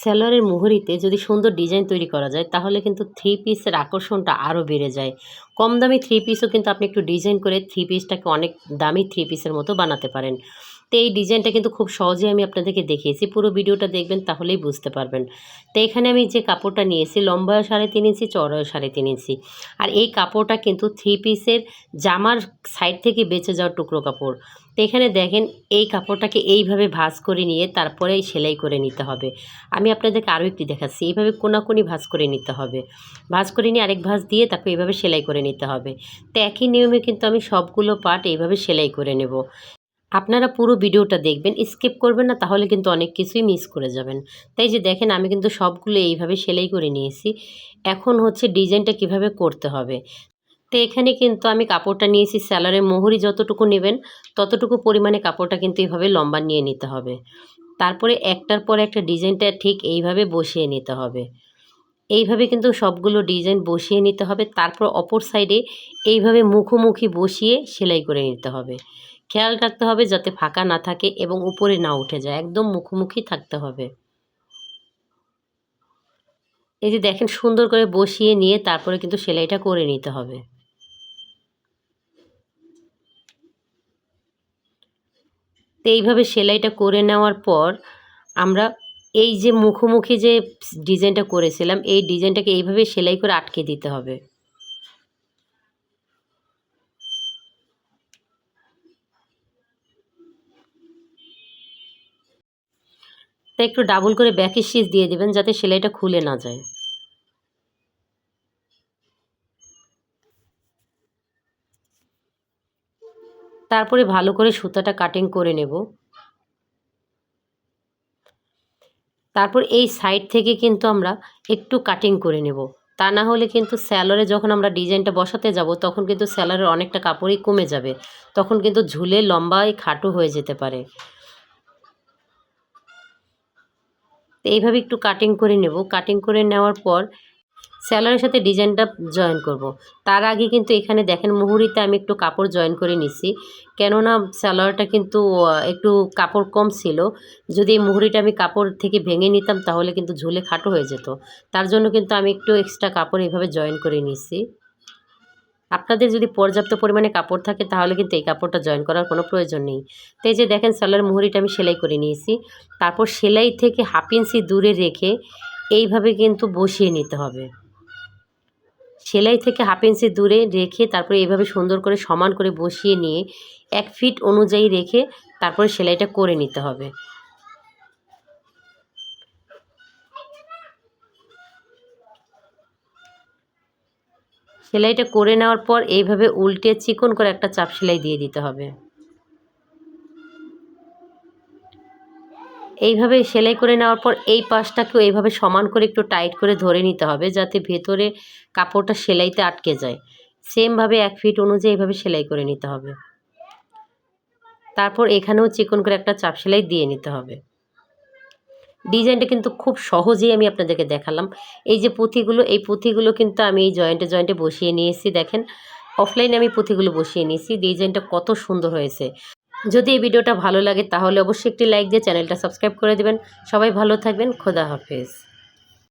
সেলোয়ারের মুহুরিতে যদি সুন্দর ডিজাইন তৈরি করা যায়, তাহলে কিন্তু থ্রি পিসের আকর্ষণটা আরও বেড়ে যায়। কম দামি থ্রি পিসও কিন্তু আপনি একটু ডিজাইন করে থ্রি পিসটাকে অনেক দামি থ্রি পিসের মতো বানাতে পারেন। তো এই ডিজাইনটা কিন্তু খুব সহজেই আমি আপনাদেরকে দেখিয়েছি, পুরো ভিডিওটা দেখবেন তাহলেই বুঝতে পারবেন। তো এখানে আমি যে কাপড়টা নিয়েছি লম্বায় সাড়ে তিন ইঞ্চি চড়ায় সাড়ে তিন ইঞ্চি। আর এই কাপড়টা কিন্তু থ্রি পিসের জামার সাইড থেকে বেঁচে যাওয়া টুকরো কাপড়। তো এখানে দেখেন এই কাপড়টাকে এইভাবে ভাঁজ করে নিয়ে তারপরে সেলাই করে নিতে হবে। আমি আপনাদেরকে আরও একটি দেখাচ্ছি, এইভাবে কোনাকুনি ভাঁজ করে নিতে হবে। ভাঁজ করে নিয়ে আরেক ভাঁজ দিয়ে তাকে এইভাবে সেলাই করে নিতে হবে। তো একই নিয়মে কিন্তু আমি সবগুলো পার্ট এইভাবে সেলাই করে নেব। আপনারা পুরো ভিডিওটা দেখবেন, স্কিপ করবেন না, তাহলে কিন্তু অনেক কিছুই মিস করে যাবেন। তাই যে দেখেন, আমি কিন্তু সবগুলো এইভাবে সেলাই করে নিয়েছি। এখন হচ্ছে ডিজাইনটা কীভাবে করতে হবে? তো এখানে কিন্তু আমি কাপড়টা নিয়েছি স্যালারে মোহরি যতটুকু নেবেন ততটুকু পরিমাণে কাপড়টা কিন্তু এইভাবে লম্বা নিয়ে নিতে হবে। তারপরে একটার পর একটা ডিজাইনটা ঠিক এইভাবে বসিয়ে নিতে হবে। এইভাবে কিন্তু সবগুলো ডিজাইন বসিয়ে নিতে হবে। তারপর অপর সাইডে এইভাবে মুখোমুখি বসিয়ে সেলাই করে নিতে হবে। খেয়াল রাখতে হবে যাতে ফাঁকা না থাকে এবং উপরে না উঠে যায়, একদম মুখোমুখি থাকতে হবে। এই যে দেখেন সুন্দর করে বসিয়ে নিয়ে তারপরে কিন্তু সেলাইটা করে নিতে হবে। তো এইভাবে সেলাইটা করে নেওয়ার পর আমরা এই যে মুখোমুখি যে ডিজাইনটা করেছিলাম, এই ডিজাইনটাকে এইভাবে সেলাই করে আটকে দিতে হবে। তা একটু ডাবল করে ব্যাক স্টিচ দিয়ে দেবেন যাতে সেলাইটা খুলে না যায়। তারপরে ভালো করে সুতাটা কাটিং করে নেব। তারপর এই সাইড থেকে কিন্তু আমরা একটু কাটিং করে নেব। তা না হলে কিন্তু স্যালোরে যখন আমরা ডিজাইনটা বসাতে যাব, তখন কিন্তু স্যালোরের অনেকটা কাপড়ই কমে যাবে। তখন কিন্তু ঝুলে লম্বায় খাটো হয়ে যেতে পারে। এইভাবে একটু কাটিং করে নেব। কাটিং করে নেওয়ার পর স্যালোয়ারের সাথে ডিজাইনটা জয়েন করব। তার আগে কিন্তু এখানে দেখেন মুহুরিতে আমি একটু কাপড় জয়েন করে নিছি। কেননা স্যালোয়ারটা কিন্তু একটু কাপড় কম ছিল। যদি এই মুহুরিটা আমি কাপড় থেকে ভেঙে নিতাম তাহলে কিন্তু ঝুলে খাটো হয়ে যেত। তার জন্য কিন্তু আমি একটু এক্সট্রা কাপড় এভাবে জয়েন করে নিছি। আপনাদের যদি পর্যাপ্ত পরিমাণে কাপড় থাকে তাহলে কিন্তু এই কাপড়টা জয়েন করার কোনো প্রয়োজন নেই। তো এই যে দেখেন সালোয়ার মুহুরিটা আমি সেলাই করে নিয়েছি। তারপর সেলাই থেকে হাফ ইঞ্চি দূরে রেখে এইভাবে কিন্তু বসিয়ে নিতে হবে। সেলাই থেকে হাফ ইঞ্চি দূরে রেখে তারপরে এইভাবে সুন্দর করে সমান করে বসিয়ে নিয়ে এক ফিট অনুযায়ী রেখে তারপরে সেলাইটা করে নিতে হবে। সেলাইটা করে নেওয়ার পর এইভাবে উল্টে চিকন করে একটা চাপ সেলাই দিয়ে দিতে হবে। এইভাবে সেলাই করে নেওয়ার পর এই পাশটাকেও এইভাবে সমান করে একটু টাইট করে ধরে নিতে হবে যাতে ভেতরে কাপড়টা সেলাইতে আটকে যায়। সেমভাবে এক ফিট অনুযায়ী এইভাবে সেলাই করে নিতে হবে। তারপর এখানেও চিকন করে একটা চাপ সেলাই দিয়ে নিতে হবে। ডিজাইনটা কিন্তু খুব সহজেই আমি আপনাদেরকে দেখালাম। এই যে পুঁথিগুলো, এই পুঁথিগুলো কিন্তু আমি এই জয়েন্টে জয়েন্টে বসিয়ে নিয়েছি দেখেন, অফলাইনে আমি পুঁথিগুলো বসিয়ে নিয়েছি। ডিজাইনটা কত সুন্দর হয়েছে। যদি এই ভিডিওটা ভালো লাগে তাহলে অবশ্যই একটি লাইক দিয়ে চ্যানেলটা সাবস্ক্রাইব করে দেবেন। সবাই ভালো থাকবেন। খোদা হাফেজ।